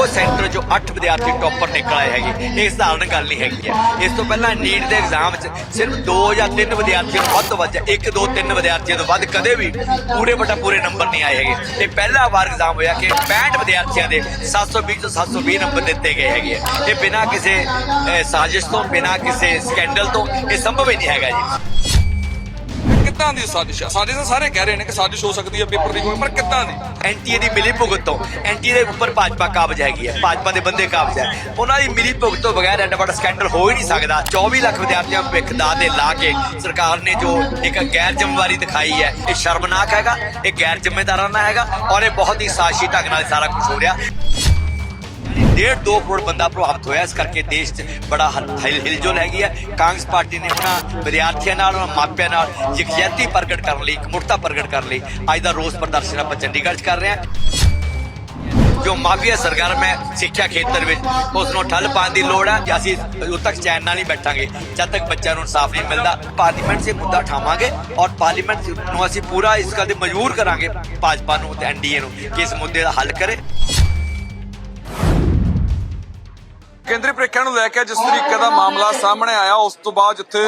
ਇੱਕੋ ਸੈਂਟਰ ਜੋ 8 ਵਿਦਿਆਰਥੀ ਟੌਪਰ ਨਿਕਲ ਆਏ ਹੈਗੇ ਇਹ ਸਧਾਰਨ ਗੱਲ ਨਹੀਂ ਹੈਗੀ ਹੈ। ਇਸ ਤੋਂ ਪਹਿਲਾਂ ਨੀਟ ਦੇ ਐਗਜ਼ਾਮ 'ਚ ਸਿਰਫ 2 ਜਾਂ 3 ਵਿਦਿਆਰਥੀਆਂ ਨੂੰ ਵੱਧ ਤੋਂ ਵੱਧ 1 2 3 ਵਿਦਿਆਰਥੀਆਂ ਤੋਂ ਵੱਧ ਕਦੇ ਵੀ ਪੂਰੇ ਬਟਾ ਪੂਰੇ ਨੰਬਰ ਨਹੀਂ ਆਏ ਹੈਗੇ। ਇਹ ਪਹਿਲਾ ਵਾਰ ਐਗਜ਼ਾਮ ਹੋਇਆ ਕਿ 65 ਵਿਦਿਆਰਥੀਆਂ ਦੇ 720 ਤੋਂ 720 ਨੰਬਰ ਦਿੱਤੇ ਗਏ ਹੈਗੇ ਆ। ਇਹ ਬਿਨਾਂ ਕਿਸੇ ਸਾਜ਼ਿਸ਼ ਤੋਂ, ਬਿਨਾਂ ਕਿਸੇ ਸਕੈਂਡਲ ਤੋਂ ਇਹ ਸੰਭਵ ਹੀ ਨਹੀਂ ਹੈਗਾ ਜੀ। ਕਿੱਦਾਂ ਦੀ ਸਾਜ਼ਿਸ਼ ਆ? ਸਾਜ਼ਿਸ਼ ਤਾਂ ਸਾਰੇ ਕਹਿ ਰਹੇ ਨੇ ਕਿ ਸਾਜ਼ਿਸ਼ ਹੋ ਸਕਦੀ ਹੈ ਪੇਪਰ ਦੀ ਕੋਈ ਪਰ ਕਿੱਦਾਂ ਦੀ? ਐਨਟੀਏ ਦੀ ਮਿਲੀ ਭੁਗਤ ਤੋਂ। ਐਨਟੀਏ ਦੇ ਉੱਪਰ ਭਾਜਪਾ ਕਾਬਜ ਹੈਗੀ ਹੈ। ਭਾਜਪਾ ਦੇ ਬੰਦੇ ਕਾਬਜ ਹੈ। ਉਹਨਾਂ ਦੀ ਮਿਲੀ ਭੁਗਤ ਤੋਂ ਬਗੈਰ ਐਡਾ ਵੱਡਾ ਸਕੈਂਡਲ ਹੋ ਹੀ ਨਹੀਂ ਸਕਦਾ। 24 ਲੱਖ ਵਿਦਿਆਰਥੀਆਂ ਭਵਿੱਖ ਦਾ ਦੇ ਲਾ ਕੇ ਸਰਕਾਰ ਨੇ ਜੋ ਇੱਕ ਗੈਰ ਜ਼ਿੰਮੇਵਾਰੀ ਦਿਖਾਈ ਹੈ, ਇਹ ਸ਼ਰਮਨਾਕ ਹੈਗਾ। ਇਹ ਗੈਰ ਜ਼ਿੰਮੇਦਾਰਾਨਾ ਹੈਗਾ। ਔਰ ਇਹ ਬਹੁਤ ਹੀ ਸਾਜ਼ਿਸ਼ੀ ਢੰਗ ਨਾਲ ਸਾਰਾ ਕੁਝ ਹੋ ਰਿਹਾ। ਡੇਢ ਦੋ ਕਰੋੜ ਬੰਦਾ ਪ੍ਰਭਾਵਿਤ ਹੋਇਆ। ਇਸ ਕਰਕੇ ਦੇਸ਼ 'ਚ ਬੜਾ ਹਿਲਜੁਲ ਹੈਗੀ ਹੈ ਕਾਂਗਰਸ ਪਾਰਟੀ ਨੇ ਉਹਨਾਂ ਵਿਦਿਆਰਥੀਆਂ ਨਾਲ, ਉਹਨਾਂ ਮਾਪਿਆਂ ਨਾਲ ਯਕਜਹਿਤੀ ਪ੍ਰਗਟ ਕਰਨ ਲਈ, ਇਕਮੁੱਠਤਾ ਪ੍ਰਗਟ ਕਰਨ ਲਈ ਅੱਜ ਦਾ ਰੋਸ ਪ੍ਰਦਰਸ਼ਨ ਆਪਾਂ ਚੰਡੀਗੜ੍ਹ 'ਚ ਕਰ ਰਹੇ ਹਾਂ। ਜੋ ਮਾਫੀਆ ਸਰਗਰਮ ਹੈ ਸਿੱਖਿਆ ਖੇਤਰ ਵਿੱਚ ਉਸ ਨੂੰ ਠੱਲ ਪਾਉਣ ਦੀ ਲੋੜ ਹੈ ਕਿ ਅਸੀਂ ਉਦੋਂ ਤੱਕ ਚੈਨ ਨਾਲ ਹੀ ਬੈਠਾਂਗੇ। ਜਦ ਤੱਕ ਬੱਚਿਆਂ ਨੂੰ ਇਨਸਾਫ ਨਹੀਂ ਮਿਲਦਾ, ਪਾਰਲੀਮੈਂਟ 'ਚ ਮੁੱਦਾ ਉਠਾਵਾਂਗੇ ਔਰ ਪਾਰਲੀਮੈਂਟ ਨੂੰ ਅਸੀਂ ਪੂਰਾ ਇਸ ਗੱਲ ਤੇ ਮਜਬੂਰ ਕਰਾਂਗੇ, ਭਾਜਪਾ ਨੂੰ ਤੇ ਐਨਡੀਏ ਨੂੰ, ਕਿ ਇਸ ਮੁੱਦੇ ਦਾ ਹੱਲ ਕਰੇ। ਕੇਂਦਰੀ ਪ੍ਰੀਖਿਆ ਨੂੰ ਲੈ ਕੇ ਜਿਸ ਤਰੀਕੇ ਦਾ ਮਾਮਲਾ ਸਾਹਮਣੇ ਆਇਆ, ਉਸ ਤੋਂ ਬਾਅਦ ਜਿੱਥੇ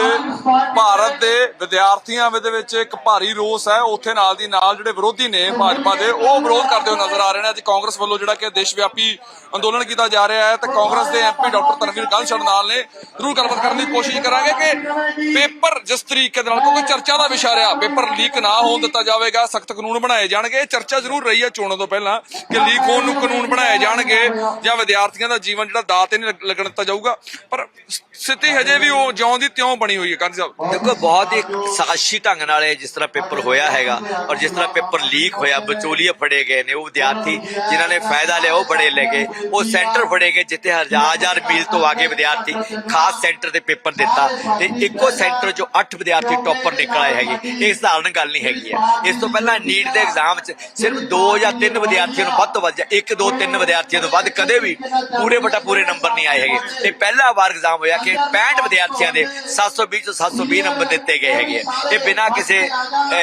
ਭਾਰਤ ਦੇ ਵਿਦਿਆਰਥੀਆਂ ਦੇ ਵਿੱਚ ਇੱਕ ਭਾਰੀ ਰੋਸ ਹੈ, ਉੱਥੇ ਨਾਲ ਦੀ ਨਾਲ ਜਿਹੜੇ ਵਿਰੋਧੀ ਨੇ ਭਾਜਪਾ ਦੇ, ਉਹ ਵਿਰੋਧ ਕਰਦੇ ਹੋਏ ਨਜ਼ਰ ਆ ਰਹੇ ਨੇ। ਅੱਜ ਕਾਂਗਰਸ ਵੱਲੋਂ ਜਿਹੜਾ ਕਿ ਦੇਸ਼ ਵਿਆਪੀ ਅੰਦੋਲਨ ਕੀਤਾ ਜਾ ਰਿਹਾ ਹੈ, ਤੇ ਕਾਂਗਰਸ ਦੇ ਐਮਪੀ ਡਾਕਟਰ ਤਨਵੀਰ ਗਾਂਧੀ ਨਾਲ ਨੇ ਜ਼ਰੂਰ ਗੱਲਬਾਤ ਕਰਨ ਦੀ ਕੋਸ਼ਿਸ਼ ਕਰਾਂਗੇ ਕਿ ਪੇਪਰ ਜਿਸ ਤਰੀਕੇ ਦੇ ਨਾਲ, ਕਿਉਂਕਿ ਚਰਚਾ ਦਾ ਵਿਸ਼ਾ ਰਿਹਾ, ਪੇਪਰ ਲੀਕ ਨਾ ਹੋਣ ਦਿੱਤਾ ਜਾਵੇਗਾ, ਸਖਤ ਕਾਨੂੰਨ ਬਣਾਏ ਜਾਣਗੇ। ਇਹ ਚਰਚਾ ਜ਼ਰੂਰ ਰਹੀ ਹੈ ਚੋਣਾਂ ਤੋਂ ਪਹਿਲਾਂ ਕਿ ਲੀਕ ਹੋਣ ਨੂੰ ਕਾਨੂੰਨ ਬਣਾਏ ਜਾਣਗੇ ਜਾਂ ਵਿਦਿਆਰਥੀਆਂ ਦਾ ਜੀਵਨ ਜਿਹੜਾ ਦਾਅ ਤੇ ਨਹੀਂ ਲੱਗਣ ਦਿੱਤਾ ਜਾਊਗਾ। ਪਰ ਸਥਿਤੀ ਹਜੇ ਵੀ ਉਹ ਜਿਉਂ ਦੀ ਤਿਉਂ ਬਣੀ ਹੋਈ ਹੈ, ਗਾਂਧੀ ਸਾਹਿਬ। ਦੇਖੋ, ਬਹੁਤ ਹੀ ਸਾਜ਼ਿਸ਼ੀ ਢੰਗ ਨਾਲ ਇਹ ਜਿਸ ਤਰ੍ਹਾਂ ਪੇਪਰ ਹੋਇਆ ਹੈਗਾ ਔਰ ਜਿਸ ਤਰ੍ਹਾਂ ਪੇਪਰ ਲੀਕ ਹੋਇਆ ਵਿਚੋਲੀਏ ਫੜੇ ਗਏ ਨੇ ਉਹ ਵਿਦਿਆਰਥੀ ਜਿਨ੍ਹਾਂ ਨੇ ਫਾਇਦਾ ਲਿਆ ਉਹ ਬੜੇ ਲੈ ਗਏ। ਉਹ ਸੈਂਟਰ ਫੜੇ ਗਏ ਜਿੱਥੇ ਹਜ਼ਾਰ ਹਜ਼ਾਰ ਮੀਲ ਤੋਂ ਆਗੇ ਵਿਦਿਆਰਥੀ ਖਾਸ ਸੈਂਟਰ ਤੇ ਪੇਪਰ ਦਿੱਤਾ ਤੇ ਇੱਕੋ ਸੈਂਟਰ ਚੋਂ 8 ਵਿਦਿਆਰਥੀ ਟੌਪਰ ਨਿਕਲ ਆਏ ਹੈਗੇ। ਇਹ ਸਧਾਰਨ ਗੱਲ ਨਹੀਂ ਹੈਗੀ ਹੈ। ਇਸ ਤੋਂ ਪਹਿਲਾਂ ਨੀਟ ਦੇ ਐਗਜ਼ਾਮ 'ਚ ਸਿਰਫ 2 ਜਾਂ 3 ਵਿਦਿਆਰਥੀਆਂ ਨੂੰ ਵੱਧ ਤੋਂ ਵੱਧ 1 2 3 ਵਿਦਿਆਰਥੀਆਂ ਤੋਂ ਵੱਧ ਕਦੇ ਵੀ ਪੂਰੇ ਬਟਾ ਪੂਰੇ ਨੰਬਰ ਨਹੀਂ ਆਏ ਹੈਗੇ। ਇਹ ਪਹਿਲਾ ਵਾਰ ਐਗਜ਼ਾਮ ਹੋਇਆ ਕਿ 65 ਵਿਦਿਆਰਥੀਆਂ ਦੇ 720 ਤੋਂ 720 ਨੰਬਰ ਦਿੱਤੇ ਗਏ ਹੈਗੇ ਇਹ ਬਿਨਾਂ ਕਿਸੇ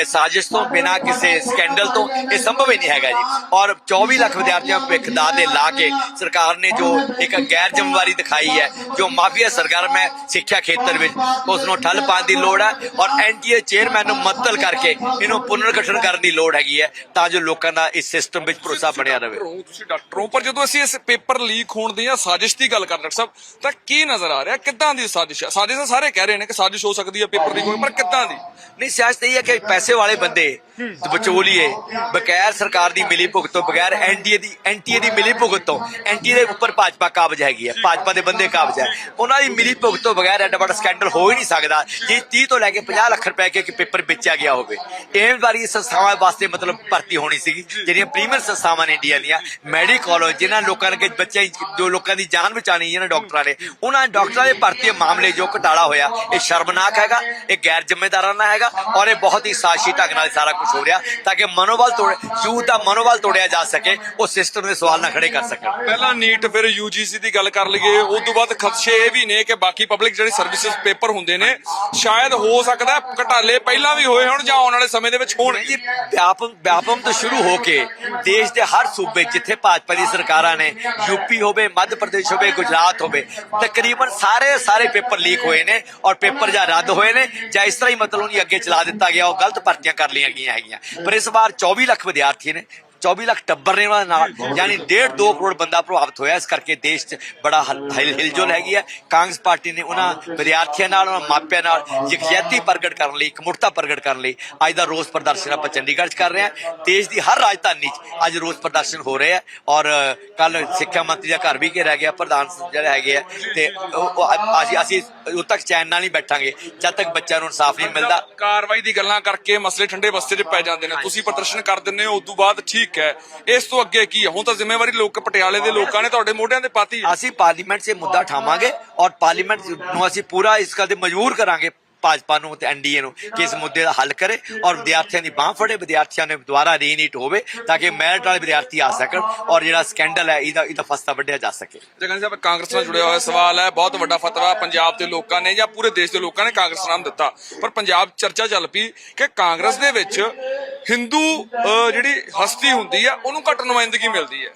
ਸਾਜ਼ਿਸ਼ ਤੋਂ, ਬਿਨਾਂ ਕਿਸੇ ਸਕੈਂਡਲ ਤੋਂ ਇਹ ਸੰਭਵ ਹੀ ਨਹੀਂ ਹੈਗਾ ਜੀ। ਔਰ 24 ਲੱਖ ਵਿਦਿਆਰਥੀਆਂ ਨੂੰ ਦਾ ਦੇ ਲਾ ਕੇ ਸਰਕਾਰ ਨੇ ਜੋ ਇੱਕ ਗੈਰ ਜ਼ਿੰਮੇਵਾਰੀ ਦਿਖਾਈ ਹੈ, ਜੋ ਮਾਫੀਆ ਸਰਗਰਮ ਹੈ ਸਿੱਖਿਆ ਖੇਤਰ ਵਿੱਚ ਉਸ ਨੂੰ ਠੱਲ ਪਾਉਣ ਦੀ ਲੋੜ ਹੈ ਔਰ ਐਨਟੀਏ ਚੇਅਰਮੈਨ ਨੂੰ ਮੁਅੱਤਲ ਕਰਕੇ ਇਹਨੂੰ ਪੁਨਰਗਠਨ ਕਰਨ ਦੀ ਲੋੜ ਹੈਗੀ ਹੈ ਤਾਂ ਜੋ ਲੋਕਾਂ ਦਾ ਇਸ ਸਿਸਟਮ ਵਿੱਚ ਭਰੋਸਾ ਬਣਿਆ ਰਹੇ। ਤੁਸੀਂ ਡਾਕਟਰ ਹੋ ਪਰ ਜਦੋਂ ਅਸੀਂ ਇਸ ਪੇਪਰ ਲੀਕ ਹੋਣ ਦੀ ਸਾਜ਼ਿਸ਼ ਦੀ ਗੱਲ ਕਰਦੇ ਡਾਕਟਰ ਸਾਹਿਬ, ਤਾਂ ਕੀ ਨਜ਼ਰ ਆ ਰਿਹਾ? ਕਿੱਦਾਂ ਦੀ ਸਾਜ਼ਿਸ਼ ਹੈ ਸਾਜ਼ਿਸ਼ ਤਾਂ ਸਾਰੇ ਕਹਿ ਰਹੇ ਨੇ ਕਿ ਸਾਜ਼ਿਸ਼ ਹੋ ਸਕਦੀ ਹੈ ਪੇਪਰ ਦੀ ਕੋਈ, ਪਰ ਕਿੱਦਾਂ ਦੀ? ਨਹੀਂ ਸਿਆਸਤ ਇਹ ਹੈ ਕਿ ਪੈਸੇ ਵਾਲੇ ਬੰਦੇ ਵਿਚੋਲੀਏ, ਬਗੈਰ ਸਰਕਾਰ ਦੀ ਮਿਲੀ ਭੁਗਤ ਤੋਂ, ਬਗੈਰ ਐਨਡੀਏ ਦੀ ਐਨਟੀਏ ਦੀ ਮਿਲੀ ਭੁਗਤ ਤੋਂ ਐਨਟੀਏ ਦੇ ਉੱਪਰ ਭਾਜਪਾ ਕਾਬਜ ਹੈਗੀ ਹੈ, ਭਾਜਪਾ ਦੇ ਬੰਦੇ ਕਾਬਜ ਹੈ। ਉਹਨਾਂ ਦੀ ਮਿਲੀ ਭੁਗਤ ਤੋਂ ਬਗੈਰ ਐਡਾ ਵੱਡਾ ਸਕੈਂਡਲ ਹੋ ਹੀ ਨਹੀਂ ਸਕਦਾ, ਜੇ 30 ਤੋਂ ਲੈ ਕੇ 50 ਲੱਖ ਰੁਪਏ ਕੇ ਪੇਪਰ ਵੇਚਿਆ ਗਿਆ ਹੋਵੇ। ਇਹ ਵਾਰੀ ਸੰਸਥਾਵਾਂ ਵਾਸਤੇ ਮਤਲਬ ਭਰਤੀ ਹੋਣੀ ਸੀਗੀ, ਜਿਹੜੀਆਂ ਪ੍ਰੀਮੀਅਰ ਸੰਸਥਾਵਾਂ ਨੇ ਇੰਡੀਆ ਦੀਆਂ, ਮੈਡੀਕਲ ਕਾਲਜ, ਜਿਨ੍ਹਾਂ ਲੋਕਾਂ ਨੇ ਬੱਚੇ ਜੋ ਲੋਕਾਂ ਦੀ ਜਾਨ ਬਚਾਣੀ ਜਿਹਨਾਂ ਡਾਕਟਰਾਂ ਨੇ। ਉਹਨਾਂ ਡਾਕਟਰਾਂ ਦੇ ਭਰਤੀ ਮਾਮਲੇ ਜੋ ਘਟਾਲਾ ਹੋਇਆ। ਇਹ ਸ਼ਰਮਨਾਕ ਹੈਗਾ ਇਹ ਗੈਰ ਜ਼ਿੰਮੇਦਾਰਾਨਾ ਹੈਗਾ ਔਰ ਇਹ ਬਹੁਤ ਹੀ ਸਾਜ਼ਿਸ਼ੀ ਢੰਗ ਨਾਲ ਸਾਰਾ ਕੁਝ ਹੋ ਰਿਹਾ ਤਾਂ ਕਿ ਮਨੋਬਲ ਤੋੜ ਯੂਥ ਦਾ ਮਨੋਬਲ ਤੋੜਿਆ ਜਾ ਸਕੇ ਉਹ ਸਿਸਟਮ ਦੇ ਸਵਾਲ ਨਾ ਖੜੇ ਕਰ ਸਕਣ ਪਹਿਲਾਂ ਨੀਟ ਫਿਰ ਯੂਜੀਸੀ ਦੀ ਗੱਲ ਕਰ ਲਈਏ ਉਸ ਤੋਂ ਬਾਅਦ ਖਦਸ਼ੇ ਇਹ ਵੀ ਨੇ ਕਿ ਬਾਕੀ ਪਬਲਿਕ ਜਿਹੜੇ ਸਰਵਿਸਿਜ਼ ਪੇਪਰ ਹੁੰਦੇ ਨੇ ਸ਼ਾਇਦ ਹੋ ਸਕਦਾ ਘਟਾਲੇ ਪਹਿਲਾਂ ਵੀ ਹੋਏ ਹੋਣ ਜਾਂ ਆਉਣ ਵਾਲੇ ਸਮੇਂ ਦੇ ਵਿੱਚ ਹੋਣ। ਜੀ ਵਿਆਪਮ ਵਿਆਪਮ ਤੋਂ ਸ਼ੁਰੂ ਹੋ ਕੇ ਦੇਸ਼ ਦੇ ਹਰ ਸੂਬੇ ਜਿੱਥੇ ਭਾਜਪਾ ਦੀ ਸਰਕਾਰਾਂ ਨੇ ਯੂਪੀ ਹੋਵੇ ਮੱਧ ਪ੍ਰਦੇਸ਼ ਹੋਵੇ ਗੁਜਰਾਤ ਹੋਵੇ। ਤਕਰੀਬਨ ਸਾਰੇ ਸਾਰੇ ਪੇਪਰ ਲੀਕ ਹੋਏ ਨੇ ਔਰ ਪੇਪਰ ਜਾਂ ਰੱਦ ਹੋਏ ਨੇ ਜਾਂ ਇਸ ਤਰ੍ਹਾਂ ਹੀ ਮਤਲਬ ਉਹਨੂੰ ਅੱਗੇ ਚਲਾ ਦਿੱਤਾ ਗਿਆ, ਉਹ ਗਲਤ ਭਰਤੀਆਂ ਕਰ ਲਈਆਂ ਗਈਆਂ ਹੈਗੀਆਂ। ਪਰ ਇਸ ਵਾਰ 24 ਲੱਖ ਵਿਦਿਆਰਥੀ ਨੇ 24 ਲੱਖ ਟੱਬਰ ਨੇ ਉਹਨਾਂ ਦੇ ਨਾਲ ਯਾਨੀ 1.5 2 ਕਰੋੜ ਬੰਦਾ ਪ੍ਰਭਾਵਿਤ ਹੋਇਆ ਇਸ ਕਰਕੇ ਦੇਸ਼ 'ਚ ਬੜਾ ਹਲ- ਹਿਲ ਹਿਲਜੁਲ ਹੈਗੀ ਹੈ ਕਾਂਗਰਸ ਪਾਰਟੀ ਨੇ ਉਹਨਾਂ ਵਿਦਿਆਰਥੀਆਂ ਨਾਲ ਉਹਨਾਂ ਮਾਪਿਆਂ ਨਾਲ ਯਕਜਹਿਤੀ ਪ੍ਰਗਟ ਕਰਨ ਲਈ ਇਕਮੁੱਠਤਾ ਪ੍ਰਗਟ ਕਰਨ ਲਈ ਅੱਜ ਦਾ ਰੋਸ ਪ੍ਰਦਰਸ਼ਨ ਆਪਾਂ ਚੰਡੀਗੜ੍ਹ 'ਚ ਕਰ ਰਹੇ ਹਾਂ ਦੇਸ਼ ਦੀ ਹਰ ਰਾਜਧਾਨੀ 'ਚ ਅੱਜ ਰੋਸ ਪ੍ਰਦਰਸ਼ਨ ਹੋ ਰਹੇ ਆ ਔਰ ਕੱਲ ਸਿੱਖਿਆ ਮੰਤਰੀ ਦਾ ਘਰ ਵੀ ਘੇਰਿਆ ਗਿਆ ਪ੍ਰਧਾਨ ਜਿਹੜੇ ਹੈਗੇ ਆ ਤੇ ਅਸੀਂ ਅਸੀਂ ਉਦੋਂ ਤੱਕ ਚੈਨ ਨਾਲ ਨਹੀਂ ਬੈਠਾਂਗੇ ਜਦ ਤੱਕ ਬੱਚਿਆਂ ਨੂੰ ਇਨਸਾਫ ਨਹੀਂ ਮਿਲਦਾ ਕਾਰਵਾਈ ਦੀ ਗੱਲਾਂ ਕਰਕੇ ਮਸਲੇ ਠੰਡੇ ਬਸਤੇ 'ਚ ਪੈ ਜਾਂਦੇ ਨੇ ਤੁਸੀਂ ਪ੍ਰਦਰਸ਼ਨ ਕਰ ਦਿੰਦੇ ਹੋ ਉਸ ਤੋਂ ਬਾਅਦ ਠੀਕ ਹੈ। ਇਸ ਤੋਂ ਅੱਗੇ ਕੀ ਹੈ? ਹੁਣ ਤਾਂ ਜ਼ਿੰਮੇਵਾਰੀ ਲੋਕ ਪਟਿਆਲੇ ਦੇ ਲੋਕਾਂ ਨੇ ਤੁਹਾਡੇ ਮੋਢਿਆਂ ਤੇ ਪਾਤੀ ਹੈ। ਅਸੀਂ ਪਾਰਲੀਮੈਂਟ 'ਚ ਇਹ ਮੁੱਦਾ ਉਠਾਵਾਂਗੇ ਔਰ ਪਾਰਲੀਮੈਂਟ ਨੂੰ ਅਸੀਂ ਪੂਰਾ ਇਸ ਗੱਲ ਤੇ ਮਜਬੂਰ ਕਰਾਂਗੇ ਭਾਜਪਾ ਨੂੰ ਤੇ ਐਨਡੀਏ ਨੂੰ ਕਿ ਇਸ ਮੁੱਦੇ ਦਾ ਹੱਲ ਕਰੇ ਔਰ ਵਿਦਿਆਰਥੀਆਂ ਦੀ ਬਾਹ ਫੜੇ ਵਿਦਿਆਰਥੀਆਂ ਨੇ ਦੁਬਾਰਾ ਰੀਨੀਟ ਹੋਵੇ ਤਾਂ ਕਿ ਮੈਰਿਟ ਵਾਲੇ ਵਿਦਿਆਰਥੀ ਆ ਸਕਣ ਔਰ ਜਿਹੜਾ ਸਕੈਂਡਲ ਹੈ ਇਹਦਾ ਇਹਦਾ ਫਸਤਾ ਵੱਢਿਆ ਜਾ ਸਕੇ। ਜਗਨ ਸਾਹਿਬ ਕਾਂਗਰਸ ਨਾਲ ਜੁੜਿਆ ਹੋਇਆ ਸਵਾਲ ਹੈ ਬਹੁਤ ਵੱਡਾ ਫਤਵਾ ਪੰਜਾਬ ਦੇ ਲੋਕਾਂ ਨੇ ਜਾਂ ਪੂਰੇ ਦੇਸ਼ ਦੇ ਲੋਕਾਂ ਨੇ ਕਾਂਗਰਸ ਨਾਮ ਦਿੱਤਾ। ਪਰ ਪੰਜਾਬ ਚਰਚਾ ਚੱਲ ਪਈ ਕਿ ਕਾਂਗਰਸ ਦੇ ਵਿੱਚ ਹਿੰਦੂ ਜਿਹੜੀ ਹਸਤੀ ਹੁੰਦੀ ਆ ਉਹਨੂੰ ਘੱਟ ਨੁਮਾਇੰਦਗੀ ਮਿਲਦੀ ਹੈ।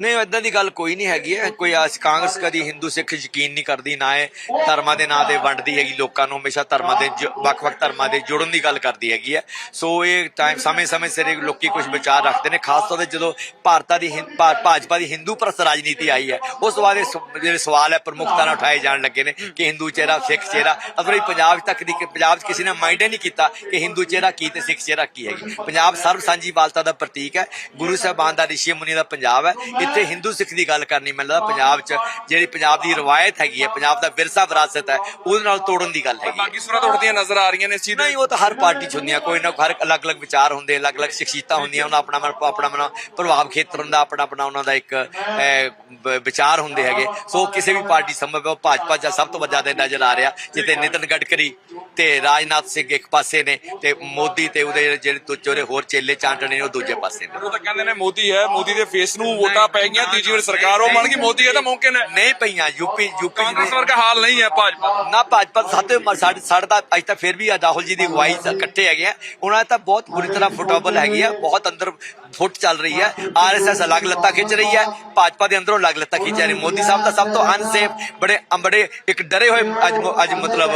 ਨਹੀਂ ਇਦਾਂ ਦੀ ਗੱਲ ਕੋਈ ਨਹੀਂ ਹੈਗੀ ਹੈ। ਕੋਈ ਆਸ- ਕਾਂਗਰਸ ਕਦੀ ਹਿੰਦੂ ਸਿੱਖ ਯਕੀਨ ਨਹੀਂ ਕਰਦੀ, ਨਾ ਇਹ ਧਰਮਾਂ ਦੇ ਨਾਂ ਤੇ ਵੰਡਦੀ ਹੈਗੀ, ਲੋਕਾਂ ਨੂੰ ਹਮੇਸ਼ਾ ਧਰਮਾਂ ਦੇ ਵੱਖ-ਵੱਖ ਧਰਮਾਂ ਦੇ ਜੁੜਨ ਦੀ ਗੱਲ ਕਰਦੀ ਹੈਗੀ ਹੈ। ਸੋ ਇਹ ਟਾਈਮ ਸਮੇਂ-ਸਮੇਂ ਸਿਰ ਇਹ ਲੋਕੀ ਕੁਝ ਵਿਚਾਰ ਰੱਖਦੇ ਨੇ, ਖਾਸ ਤੌਰ ਤੇ ਜਦੋਂ ਭਾਰਤਾਂ ਦੀ ਹਿੰ- ਭਾ- ਭਾਜਪਾ ਦੀ ਹਿੰਦੂ ਪ੍ਰਸ ਰਾਜਨੀਤੀ ਆਈ ਹੈ, ਉਸ ਤੋਂ ਬਾਅਦ ਇਹ ਸ- ਜਿਹੜੇ ਸਵਾਲ ਹੈ ਪ੍ਰਮੁੱਖਤਾ ਨਾਲ ਉਠਾਏ ਜਾਣ ਲੱਗੇ ਨੇ ਕਿ ਹਿੰਦੂ ਚਿਹਰਾ, ਸਿੱਖ ਚਿਹਰਾ ਅਸਲ ਵਿੱਚ ਪੰਜਾਬ ਤੱਕ ਦੀ, ਪੰਜਾਬ 'ਚ ਕਿਸੇ ਨੇ ਮਾਈਂਡ ਹੀ ਨਹੀਂ ਕੀਤਾ ਕਿ ਹਿੰਦੂ ਚਿਹਰਾ ਕੀ ਤੇ ਸਿੱਖ ਚਿਹਰਾ ਕੀ ਹੈਗੀ। ਪੰਜਾਬ ਸਰਬ ਸਾਂਝੀਵਾਲਤਾ ਦਾ ਪ੍ਰਤੀਕ ਹੈ, ਗੁਰੂ ਸਾਹਿਬਾਨ ਦਾ ਰਿਸ਼ੀ ਮੁਨੀ ਦਾ ਪੰਜਾਬ ਹੈ ਇੱਥੇ ਹਿੰਦੂ ਸਿੱਖ ਦੀ ਗੱਲ ਕਰਨੀ ਮੈਨੂੰ ਲੱਗਦਾ ਪੰਜਾਬ 'ਚ ਜਿਹੜੀ ਪੰਜਾਬ ਦੀ ਰਵਾਇਤ ਹੈਗੀ ਹੈ ਪੰਜਾਬ ਦਾ ਵਿਰਸਾ ਵਿਰਾਸਤ ਹੈ ਉਹਦੇ ਨਾਲ ਤੋੜਨ ਦੀ ਗੱਲ ਹੈਗੀ ਹੈ। ਬਾਕੀ ਸੁਰਾਂ ਤੋਂ ਉੱਠਦੀਆਂ ਨਜ਼ਰ ਆ ਰਹੀਆਂ ਨੇ ਇਸ ਚੀਜ਼ ਦੇ ਨਹੀਂ ਉਹ ਤਾਂ ਹਰ ਪਾਰਟੀ ਚ ਹੁੰਦੀਆਂ ਕੋਈ ਨਾ ਹਰ ਅਲੱਗ-ਅਲੱਗ ਵਿਚਾਰ ਹੁੰਦੇ ਅਲੱਗ-ਅਲੱਗ ਸ਼ਖਸੀਅਤਾਂ ਹੁੰਦੀਆਂ ਉਹਨਾਂ ਆਪਣਾ ਆਪਣਾ ਆਪਣਾ ਆਪਣਾ ਪ੍ਰਭਾਵ ਖੇਤਰ ਹੁੰਦਾ ਆਪਣਾ ਆਪਣਾ ਉਹਨਾਂ ਦਾ ਇੱਕ ਅਹ, ਬ- ਵਿਚਾਰ ਹੁੰਦੇ ਹੈਗੇ। ਸੋ ਕਿਸੇ ਵੀ ਪਾਰਟੀ ਸੰਭਵ ਹੈ ਉਹ ਭਾਜਪਾ ਚ ਸਭ ਤੋਂ ਵੱਡਾ ਦੇ ਨਜ਼ਰ ਆ ਰਿਹਾ। ਜਿੱਤੇ ਨਿਤਨ ਗਡਕਰੀ ਤੇ ਰਾਜਨਾਥ ਸਿੰਘ ਇੱਕ ਪਾਸੇ ਨੇ ਤੇ ਮੋਦੀ ਤੇ ਉਹਦੇ ਜਿਹੜੇ ਦੂਜੇ ਉਹਦੇ ਹੋਰ ਚੇਲੇ ਚਾਂਟਣੇ ਨੇ ਉਹ ਦੂਜੇ ਪਾਸੇ ਨੇ। ਉਹ ਤਾਂ ਕਹਿੰਦੇ ਨੇ ਮੋਦੀ ਹੈ ਮੋਦੀ ਦੇ ਫੇਸ ਨੂੰ ਵੋਟਾਂ ਪੈ ਗਈਆਂ ਤੀਜੀ ਵਾਰ ਸਰਕਾਰ ਉਹ ਬਣ ਗਈ ਮੋਦੀ ਹੈ ਤਾਂ ਮੁਮਕਿਨ ਹੈ ਨਹੀਂ ਪਈਆਂ ਯੂਪੀ ਯੂਪੀ ਕਾਂਗਰਸ ਵਰਗਾ ਹਾਲ ਨਹੀਂ ਹੈ ਭਾਜਪਾ ਦਾ। ਨਾ ਭਾਜਪਾ ਸਾਡੇ ਸਾਡੇ ਸਾਡੇ ਤਾਂ ਅੱਜ ਤਾਂ ਫਿਰ ਵੀ ਆ ਰਾਹੁਲ ਜੀ ਦੀ ਅਗਵਾਈ ਇਕੱਠੇ ਹੈਗੇ ਆ ਉਹਨਾਂ ਦੀ ਤਾਂ ਬਹੁਤ ਬੁਰੀ ਤਰ੍ਹਾਂ ਫੁੱਟਬਾਲ ਹੈਗੀ ਆ ਬਹੁਤ ਅੰਦਰ ਫੁੱਟ ਚੱਲ ਰਹੀ ਹੈ। ਆਰਐਸਐਸ ਅਲੱਗ ਲੱਤਾਂ ਖਿੱਚ ਰਹੀ ਹੈ। ਭਾਜਪਾ ਦੇ ਅੰਦਰੋਂ ਅਲੱਗ ਲੱਤਾਂ ਖਿੱਚ ਰਹੀ ਮੋਦੀ ਸਾਹਿਬ ਦਾ ਸਭ ਤੋਂ ਅਨਸੇਫ ਬੜੇ ਬੜੇ ਇੱਕ ਡਰੇ ਹੋਏ ਅੱਜ ਅੱਜ ਮਤਲਬ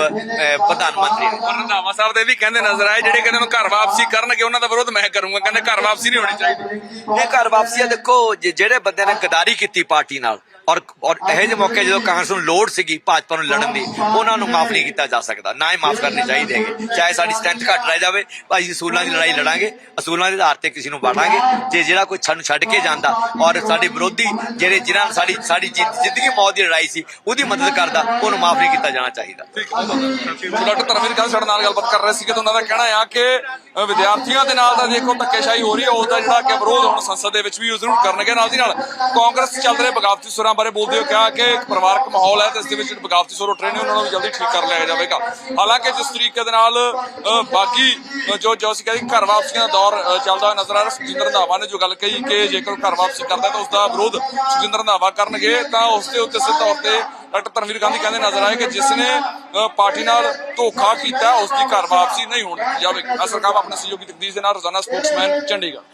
ਪ੍ਰਧਾਨ ਮੰਤਰੀ ਰੰਧਾਵਾ ਸਾਹਿਬ ਦੇ ਵੀ ਕਹਿੰਦੇ ਨਜ਼ਰ ਆਏ ਜਿਹੜੇ ਕਹਿੰਦੇ ਨੂੰ ਘਰ ਵਾਪਸੀ ਕਰਨਗੇ ਉਹਨਾਂ ਦਾ ਵਿਰੋਧ ਮੈਂ ਕਰੂੰਗਾ। ਕਹਿੰਦੇ ਘਰ ਵਾਪਸੀ ਨਹੀਂ ਹੋਣੀ ਚਾਹੀਦੀ। ਇਹ ਘਰ ਵਾਪਸੀ ਆ ਦੇਖੋ ਜਿਹੜੇ ਬੰਦੇ ਨੇ ਗਦਾਰੀ ਕੀਤੀ ਪਾਰਟੀ ਨਾਲ ਔਰ ਔਰ ਇਹੋ ਜਿਹੇ ਮੌਕੇ ਜਦੋਂ ਕਾਂਗਰਸ ਨੂੰ ਲੋੜ ਸੀਗੀ ਭਾਜਪਾ ਨੂੰ ਲੜਨ ਦੀ ਉਹਨਾਂ ਨੂੰ ਮਾਫ ਨਹੀਂ ਕੀਤਾ ਜਾ ਸਕਦਾ। ਨਾ ਹੀ ਮਾਫ ਕਰਨੇ ਚਾਹੀਦੇ ਹੈਗੇ। ਚਾਹੇ ਸਾਡੀ ਸਟਰੈਂਥ ਘੱਟ ਰਹਿ ਜਾਵੇ ਭਾਈ ਅਸੂਲਾਂ ਦੀ ਲੜਾਈ ਲੜਾਂਗੇ ਅਸੂਲਾਂ ਦੇ ਆਧਾਰ ਤੇ ਕਿਸੇ ਨੂੰ ਵਾੜਾਂਗੇ ਜੇ ਜਿਹੜਾ ਕੋਈ ਸਾਨੂੰ ਛੱਡ ਕੇ ਜਾਂਦਾ ਔਰ ਸਾਡੇ ਵਿਰੋਧੀ ਜਿਹੜੇ ਜਿਨ੍ਹਾਂ ਨਾਲ ਸਾਡੀ ਸਾਡੀ ਜ਼ਿੰਦਗੀ ਮੌਤ ਦੀ ਲੜਾਈ ਸੀ ਉਹਦੀ ਮਦਦ ਕਰਦਾ ਉਹਨੂੰ ਮਾਫ ਨਹੀਂ ਕੀਤਾ ਜਾਣਾ ਚਾਹੀਦਾ। ਡਾਕਟਰ ਧਰਮਵੀਰ ਗੱਲ ਸਾਡੇ ਨਾਲ ਗੱਲਬਾਤ ਕਰ ਰਹੇ ਸੀ ਕਿ ਉਹਨਾਂ ਦਾ ਕਹਿਣਾ ਆ ਕਿ ਵਿਦਿਆਰਥੀਆਂ ਦੇ ਨਾਲ ਤਾਂ ਦੇਖੋ ਧੱਕੇਸ਼ਾਹੀ ਹੋ ਰਹੀ ਹੈ ਉਸ ਦਾ ਜਿਹੜਾ ਕਿ ਵਿਰੋਧ ਹੁਣ ਸੰਸਦ ਦੇ ਵਿੱਚ ਵੀ ਉਹ ਜ਼ਰੂਰ ਕਰਨਗੇ। ਨਾਲ ਦੀ ਨਾਲ ਕਾਂਗਰਸ ਚੱਲ ਰਹੇ ਬਗਾਵਤੀ ਸੁਰਾਂ ਬਾਰੇ ਬੋਲਦੇ ਹੋ ਕਿਹਾ ਕਿ ਇੱਕ ਪਰਿਵਾਰਕ ਮਾਹੌਲ ਹੈ ਤੇ ਇਸ ਦੇ ਵਿੱਚ ਬਗਾਵਤੀ ਸੁਰ ਉੱਠ ਰਹੇ ਨੇ ਉਹਨਾਂ ਨੂੰ ਜਲਦੀ ਠੀਕ ਕਰ ਲਿਆ ਜਾਵੇਗਾ। ਹਾਲਾਂਕਿ ਜਿਸ ਤਰੀਕੇ ਦੇ ਨਾਲ ਅ, ਬਾਗੀ ਜੋ ਜੋ ਅਸੀਂ ਕਹਿੰਦੇ ਘਰ ਵਾਪਸੀਆਂ ਦਾ ਦੌਰ ਚੱਲਦਾ ਹੋਇਆ ਨਜ਼ਰ ਆ ਰਿਹਾ ਸੁਖਜਿੰਦਰ ਰੰਧਾਵਾ ਨੇ ਜੋ ਗੱਲ ਕਹੀ ਕਿ ਜੇਕਰ ਘਰ ਵਾਪਸੀ ਕਰਦਾ ਤਾਂ ਉਸ ਦਾ ਵਿਰੋਧ ਸੁਖਜਿੰਦਰ ਰੰਧਾਵਾ ਕਰਨਗੇ ਤਾਂ ਉਸ ਦੇ ਉੱਤੇ ਸਿੱਧੇ ਤੌਰ ਤੇ ਡਾਕਟਰ ਧਰਮਵੀਰ ਗਾਂਧੀ ਕਹਿੰਦੇ ਨਜ਼ਰ ਆਏ ਕਿ ਜਿਸ ਨੇ ਪਾਰਟੀ ਨਾਲ ਧੋਖਾ ਕੀਤਾ ਉਸ ਦੀ ਘਰ ਵਾਪਸੀ ਨਹੀਂ ਹੋਣ ਦਿੱਤੀ ਜਾਵੇਗੀ। ਸਰਕਾਰ ਆਪਣੇ ਸਹਿਯੋਗੀ ਤਕਦੀਰ ਦੇ ਨਾਲ ਰੋਜ਼ਾਨਾ ਸਪੋਕਸਮੈਨ ਚੰਡੀਗੜ੍ਹ।